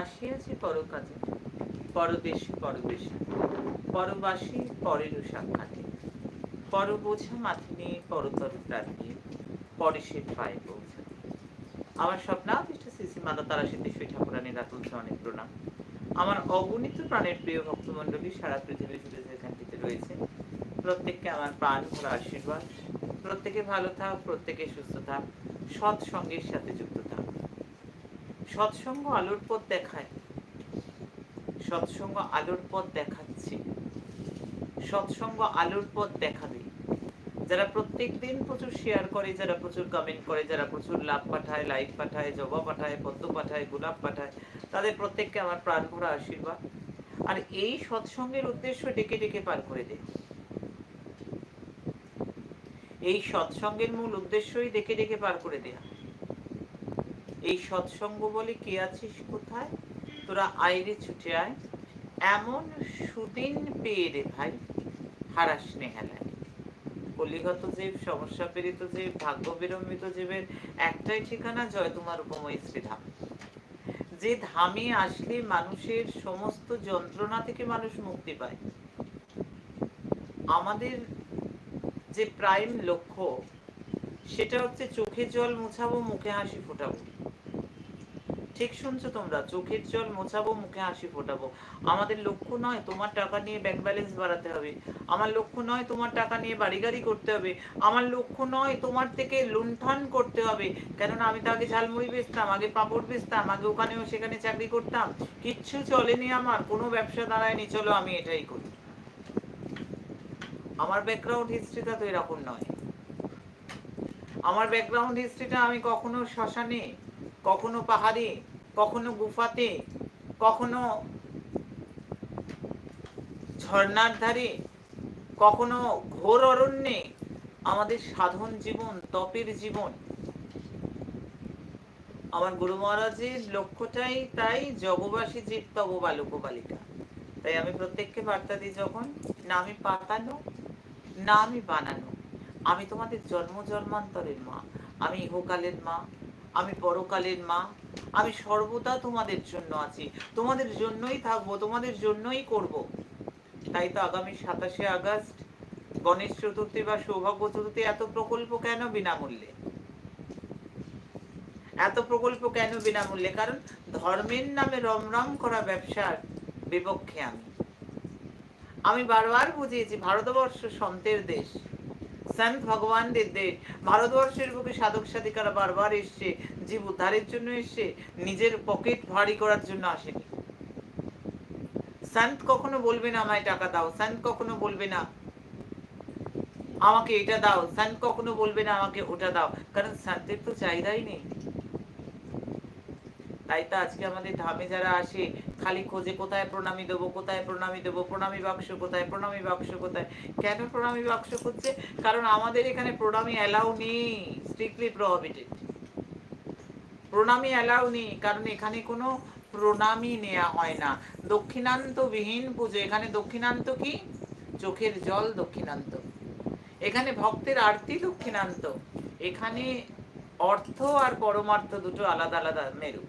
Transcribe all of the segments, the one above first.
আসিয়াছি পরকাজে, পরদেশে পরদেশে পরবাসী পরের সাক্ষাতে। পর বোঝা নিয়ে পরতর পায়ে আমার স্বপ্নাভিষ্ট শ্রী মাতা তারা ঠাকুরানীর রাতুল অনেক প্রণাম। আমার অগণিত প্রাণের প্রিয় ভক্তমণ্ডলী সারা পৃথিবী জুড়ে যেখানটিতে রয়েছে। প্রত্যেককে আমার প্রাণ ভরা আশীর্বাদ। প্রত্যেকে ভালো থাক, প্রত্যেকে সুস্থ থাক, সৎসঙ্গের সাথে যুক্ত থাক। সৎসঙ্গ আলোর পথ দেখায়। সৎসঙ্গ আলোর পথ দেখাচ্ছে। সৎসঙ্গ আলোর পথ দেখাবে। যারা প্রত্যেক দিন প্রচুর শেয়ার করে, যারা প্রচুর কমেন্ট করে, যারা প্রচুর লাভ পাঠায় লাইক পাঠায়, জবা পাঠায়, পদ্ম পাঠায়, গোলাপ পাঠায়, তাদের প্রত্যেককে আমার প্রাণ ভরা আশীর্বাদ। আর এই সৎসঙ্গের উদ্দেশ্য ডেকে ডেকে পার করে দে। এই সৎসঙ্গের মূল উদ্দেশ্যই ডেকে ডেকে পার করে দেয়া। এই সৎসঙ্গ বলে কে আছিস কোথায়? তোরা আইরে ছুটে আয়। এমন সুদিন পেয়ে রে ভাই, হারাস নেহালায়। কলিগত জীব সমস্যা পীড়িত জীব ভাগ্য বিরম্বিত জীবের একটাই ঠিকানা জয় তোমার উপময় শ্রীধাম যে ধামে আসলে মানুষের সমস্ত যন্ত্রণা থেকে মানুষ মুক্তি পায়। আমাদের যে প্রাইম লক্ষ্য, সেটা হচ্ছে চোখের জল মোছাবো, মুখে হাসি ফোটাবো। ঠিক শুনছো তোমরা? চোখের জল মোছাবো, মুখে হাসি ফোটাবো। আমাদের লক্ষ্য নয় তোমার টাকা নিয়ে ব্যাংক ব্যালেন্স বাড়াতে হবে। আমার লক্ষ্য নয় তোমার টাকা নিয়ে বাড়ি গাড়ি করতে হবে। আমার লক্ষ্য নয় তোমার থেকে লুণ্ঠন করতে হবে। কেননা আমি তো আগে ঝালমুড়ি বেচতাম, আগে পাপড় বেচতাম, আগে ওখানেও সেখানে চাকরি করতাম। কিচ্ছু চলেনি আমার, কোনো ব্যবসা দাঁড়ায়নি। চলো আমি এটাই করি। আমার ব্যাকগ্রাউন্ড হিস্ট্রিটা তো এরকম নয়। আমার ব্যাকগ্রাউন্ড হিস্ট্রিটা আমি কখনো শ্মশানে, কখনো পাহাড়ে, কখনো গুফাতে, কখনো ঝর্ণার ধারে, কখনো ঘোর অরণ্যে আমাদের সাধন জীবন, তপের জীবন। আমার গুরু মহারাজের লক্ষ্যটাই তাই জগবাসী জীব তব বালক বালিকা তাই আমি প্রত্যেককে বার্তা দিই, যখন না আমি পাতানো না আমি বানানো। আমি তোমাদের জন্ম জন্মান্তরের মা। আমি ইহকালের মা, আমি পরকালের মা। আমি সর্বদা তোমাদের জন্য আছি। তোমাদের জন্যই থাকব, তোমাদের জন্যই করব। তাই তো আগামী সাতাশে আগস্ট গণেশ চতুর্থী বা সৌভাগ্য চতুর্থী এত প্রকল্প কেন বিনামূল্যে? এত প্রকল্প কেন বিনামূল্যে? কারণ ধর্মের নামে রমরম করা ব্যবসার বিপক্ষে আমি। আমি বারবার বুঝিয়েছি, ভারতবর্ষ সন্তের দেশ। সন্ত ভগবানদের দেশ। ভারতবর্ষের বুকে সাধক সাধিকারা বারবার এসছে, জীব উদ্ধারের জন্য এসছে, নিজের পকেট ভারী করার জন্য আসেনি। সন্ত কখনো বলবে না আমায় টাকা দাও, সন্ত কখনো বলবে না আমাকে এটা দাও, সন্ত কখনো বলবে না আমাকে ওটা দাও, কারণ সন্তের তো চাহিদাই নেই। তাই তো আজকে আমাদের ধামে যারা আসে খালি খোঁজে কোথায় প্রণামী দেবো, কোথায় প্রণামী দেবো, প্রণামী বাক্স কোথায়, প্রণামী বাক্স কোথায়? কেন প্রণামী বাক্স খুঁজছে? কারণ আমাদের এখানে প্রণামী অ্যালাউ নেই, স্ট্রিক্টলি প্রহিবিটেড। প্রণামী অ্যালাউ নেই, কারণ এখানে কোনো প্রণামী নেওয়া হয় না। দক্ষিণান্ত বিহীন পুজো, এখানে দক্ষিণান্ত কি? চোখের জল দক্ষিণান্ত। এখানে ভক্তের আরতি দক্ষিণান্ত। এখানে অর্থ আর পরমার্থ দুটো আলাদা আলাদা মেরু।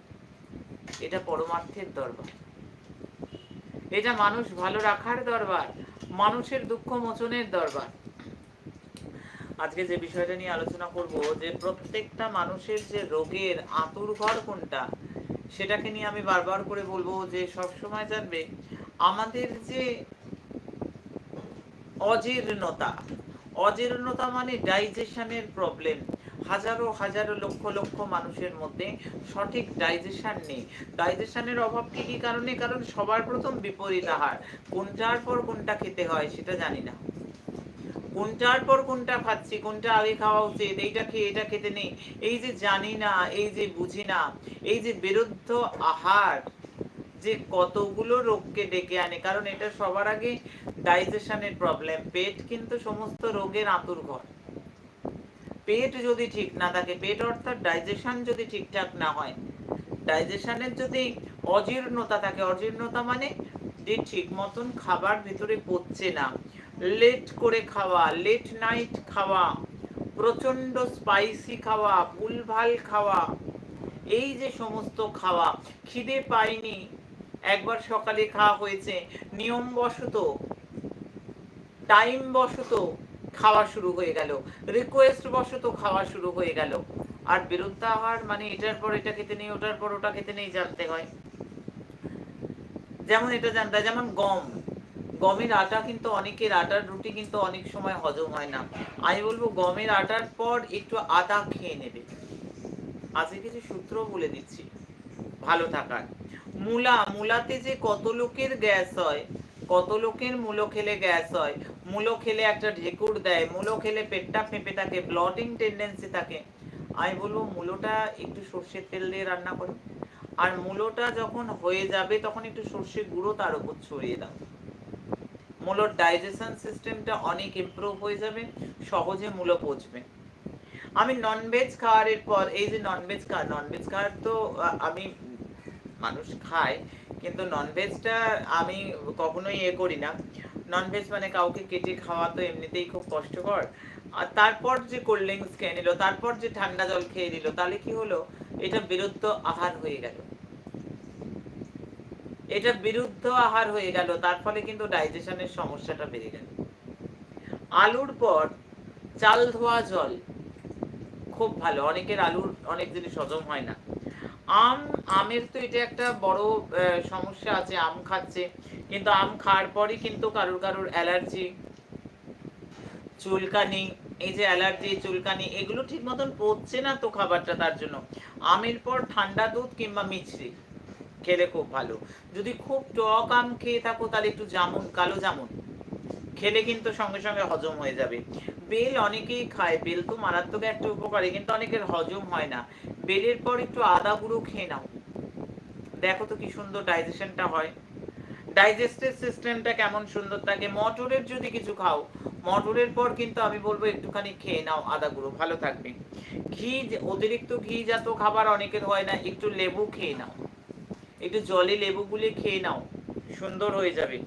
এটা পরমার্থের দরবার। এটা মানুষ ভালো রাখার দরবার, মানুষের দুঃখ মোচনের দরবার। আজকে যে বিষয়টা নিয়ে আলোচনা করব, যে প্রত্যেকটা মানুষের যে রোগের আতুর ঘর কোনটা, সেটাকে নিয়ে আমি বারবার করে বলব যে সব সময় জানবে, আমাদের যে অজীর্ণতা অজীর্ণতা মানে ডাইজেশনের প্রবলেম হাজারো হাজারো লক্ষ লক্ষ মানুষের মধ্যে সঠিক ডাইজেশন নেই। ডাইজেশনের অভাব কি কি কারণে? কারণ সবার প্রথম বিপরীত আহার। কোনটার পর কোনটা খেতে হয় সেটা জানি না। কোনটার পর কোনটা খাচ্ছি, কোনটা আগে খাওয়া উচিত, এইটা খেয়ে এটা খেতে নেই। এই যে জানি না, এই যে বুঝি না, এই যে বিরুদ্ধ আহার যে কতগুলো রোগকে ডেকে আনে, কারণ এটা সবার আগে ডাইজেশনের প্রবলেম পেট কিন্তু সমস্ত রোগের আতুর ঘর। পেট যদি ঠিক না থাকে, পেট অর্থাৎ ডাইজেশন যদি ঠিকঠাক না হয় ডাইজেশনের যদি অজীর্ণতা থাকে, অজীর্ণতা মানে যে ঠিক মতন খাবার ভিতরে পচছে না লেট করে খাওয়া লেট নাইট খাওয়া প্রচণ্ড স্পাইসি খাওয়া, ভুলভাল খাওয়া, এই যে সমস্ত খাওয়া, খিদে পাইনি, একবার সকালে খাওয়া হয়েছে নিয়ম বশত টাইম বশত খাওয়া শুরু হয়ে গেল। রিকোয়েস্ট বশত খাওয়া শুরু হয়ে গেল। আর বিরুদ্ধাহার মানে এটার পর এটা খেতে নেই, ওটার পর ওটা খেতে নেই জানতে হয়। যেমন এটা জানতে যেমন গম। গমের আটা কিন্তু অনেকের আটার রুটি কিন্তু অনেক সময় হজম হয় না। আমি বলব গমের আটার পর একটু আদা খেয়ে নেবে। আজকে কিছু সূত্র বলে দিচ্ছি। ভালো থাকার। মূলা, মূলাতে যে কত লোকের গ্যাস হয়, কত লোকের মূলো খেলে গ্যাস হয় মূলো খেলে একটা ঢেকুর দেয়, মূলো খেলে পেটটা ফেঁপে থাকে ব্লটিং টেন্ডেন্সি থাকে। আমি বলব, মূলোটা একটু সর্ষের তেল দিয়ে রান্না করো। আর মূলোটা যখন হয়ে যাবে, তখন একটু সর্ষের গুঁড়ো তার উপর ছড়িয়ে দাও। মূলোর ডাইজেশন সিস্টেমটা অনেক ইমপ্রুভ হয়ে যাবে, সহজে মূলো পচবে। আমি ননভেজ খাওয়ারের পর, এই যে ননভেজ খাওয়া ননভেজ খাওয়ার তো আমি মানুষ খায় কিন্তু ননভেজটা আমি কখনোই ইয়ে করি না। ননভেজ মানে কাউকে কেটে খাওয়া তো এমনিতেই খুব কষ্টকর। আর তারপর যে কোল্ড ড্রিঙ্কস খেয়ে নিল, তারপর যে ঠান্ডা জল খেয়ে নিল, তাহলে কি হলো? এটা বিরুদ্ধ আহার হয়ে গেল। এটা বিরুদ্ধ আহার হয়ে গেল, তার ফলে কিন্তু ডাইজেশনের সমস্যাটা বেড়ে গেল। আলুর পর চাল ধোয়া জল, খুব ভালো। অনেকের আলুর অনেক জিনিস হজম হয় না। আম, আমের তো এটা একটা বড় সমস্যা আছে, আম খাচ্ছে। কিন্তু আম খাওয়ার পরই কিন্তু কারোর কারোর অ্যালার্জি, চুলকানি, এই যে অ্যালার্জি, চুলকানি, এগুলো ঠিক মতন পড়ছে না তো খাবারটা তার জন্য। আমের পর ঠান্ডা দুধ কিংবা মিছরি খেলে খুব ভালো। যদি খুব টক আম খেয়ে থাকো তাহলে একটু জামুন, কালো জামুন। খেলে কিন্তু সঙ্গে সঙ্গে হজম হয়ে যাবে। বেল অনেকেই খায়, বেল তো মারাত্মক একটা উপকারী, কিন্তু অনেকের হজম হয় না। বেলের পর একটু আদা গুঁড়ো খেয়ে নাও। দেখো তো কি সুন্দর ডাইজেশনটা হয়। ডাইজেস্টিভ সিস্টেমটা কেমন সুন্দর থাকে, মটরের যদি কিছু খাও, মটরের পর কিন্তু আমি বলব একটুখানি খেয়ে নাও আদা গুঁড়ো, ভালো থাকবে। ঘি অতিরিক্ত ঘি জাত খাবার অনেকের হয় না, একটু লেবু খেয়ে নাও। একটু জলে লেবু গুলে খেয়ে নাও, সুন্দর হয়ে যাবে।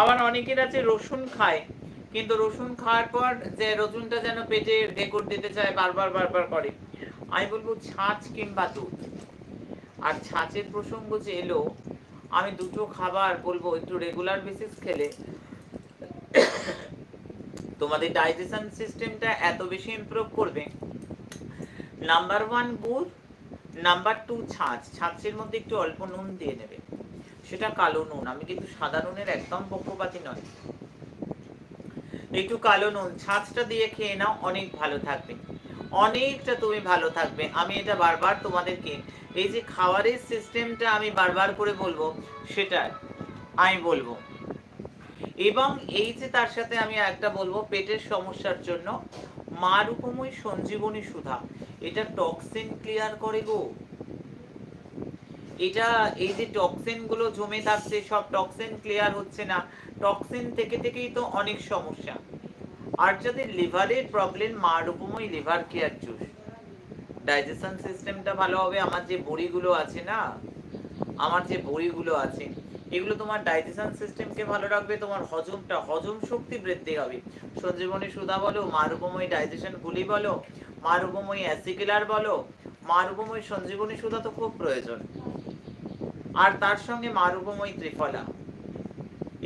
আবার অনেকের আছে রসুন খায়, কিন্তু রসুন খাওয়ার পর যে রসুনটা যেন পেটে ঢেকুর দিতে চায়, বারবার বারবার করে। আমি বলব ছাঁচ কিংবা দুধ। আর ছাঁচের প্রসঙ্গ যে এলো আমি দুটো খাবার বলব, একটু রেগুলার বেসিস খেলে। তোমাদের ডাইজেশন সিস্টেমটা এত বেশি ইমপ্রুভ করবে। নাম্বার ওয়ান গুড় নাম্বার টু ছাঁচ। ছাঁচের মধ্যে একটু অল্প নুন দিয়ে নেবে। সেটা কালো নুন। আমি কিন্তু সাদা নুনের একদম পক্ষপাতী নয়। একটু কালো নুন। ছাঁচটা দিয়ে খেয়ে নাও, অনেক ভালো থাকবে। অনেকটা তুমি ভালো থাকবে। আমি এটা বারবার তোমাদেরকে এই যে খাবারের সিস্টেমটা আমি বারবার করে বলব সেটা আমি বলব। এবং এই যে তার সাথে আমি একটা বলব, পেটের সমস্যার জন্য মা রূপময় সঞ্জীবনী সুধা। এটা টক্সিন ক্লিয়ার করে গো। এটা এই যে টক্সিনগুলো জমে থাকছে, সব টক্সিন ক্লিয়ার হচ্ছে না। টক্সিন থেকে থেকেই তো অনেক সমস্যা। আর যাদের লিভারের প্রবলেম মা Rupmoy liver care juice digestion সিস্টেমটা ভালো হবে, আমার যে বড়িগুলো আছে না, আমার যে বড়িগুলো আছে, এগুলো তোমার ডাইজেশন সিস্টেমকে ভালো রাখবে, তোমার হজমটা, হজম শক্তি বৃদ্ধি হবে। সঞ্জীবনী সুধা বলো মারুপময় ডাইজেশন গুলি বলো মারুপময় অ্যাসিকুলার বলো মারুপময় সঞ্জীবনী সুধা তো খুব প্রয়োজন। আর তার সঙ্গে মারুপময় ত্রিফলা।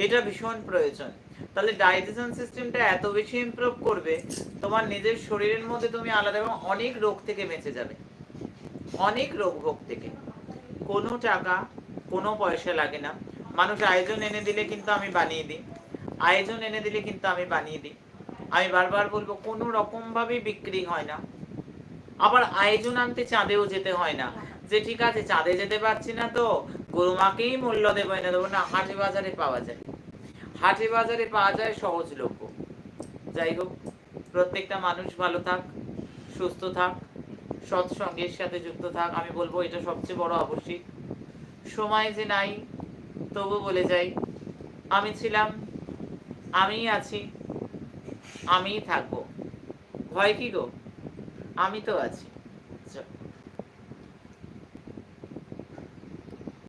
এটা ভীষণ প্রয়োজন। তাহলে ডাইজেশন সিস্টেমটা এত বেশি ইমপ্রুভ করবে, তোমার নিজের শরীরের মধ্যে তুমি আলাদা এবং অনেক রোগ থেকে বেঁচে যাবে। অনেক রোগ ভোগ থেকে। কোনো টাকা, কোনো পয়সা লাগে না। মানুষ আয়োজন এনে দিলে কিন্তু আমি বানিয়ে দিই। আয়োজন এনে দিলে কিন্তু আমি বানিয়ে দিই। আমি বারবার বলব, কোনো রকম ভাবে বিক্রি হয় না। আবার আয়োজন আনতে চাঁদেও যেতে হয় না। যে ঠিক আছে, চাঁদে যেতে পারছি না তো গরুমাকেই মূল্য দেবো, এনে দেবো না, হাটে বাজারে পাওয়া যায়। হাটে বাজারে পাওয়া যায় সহজলভ্য যাই হোক, প্রত্যেকটা মানুষ ভালো থাক, সুস্থ থাক সৎসঙ্গের সাথে যুক্ত থাক, আমি বলব এটা সবচেয়ে বড় আবশ্যিক। সময় যে নাই, তবু বলে যাই, আমি ছিলাম, আমিই আছি, আমিই থাকব। ভয় কি গো? আমি তো আছি।